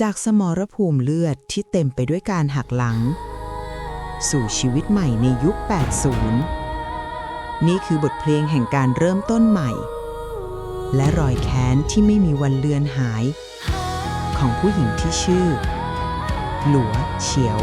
จากสมรภูมิเลือดที่เต็มไปด้วยการหักหลัง สู่ชีวิตใหม่ในยุค 80 นี่คือบทเพลงแห่งการเริ่มต้นใหม่ และรอยแค้นที่ไม่มีวันเลือนหาย ของผู้หญิงที่ชื่อ หลัวเฉียว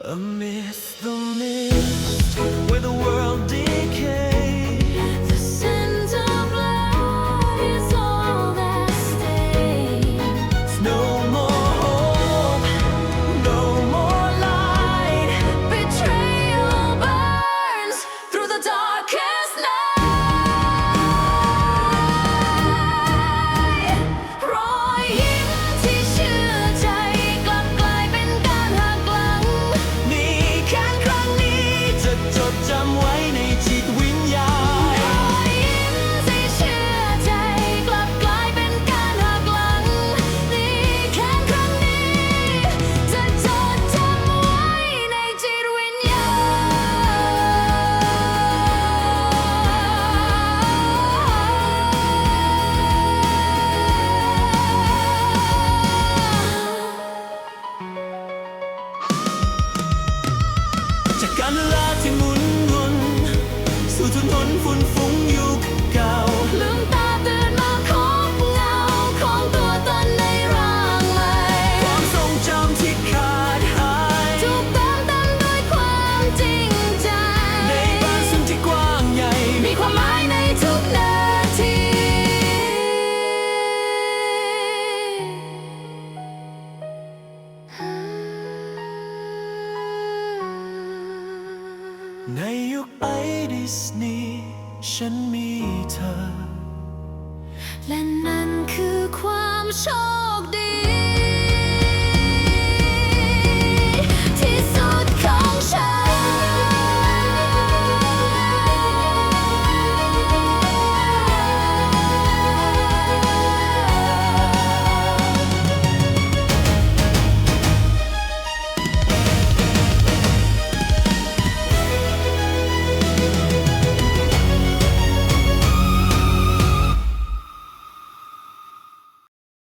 Amidst the mist, where the phun phun ในยุคไอดิสนีย์ฉันมีเธอ และนั่นคือความโชคดี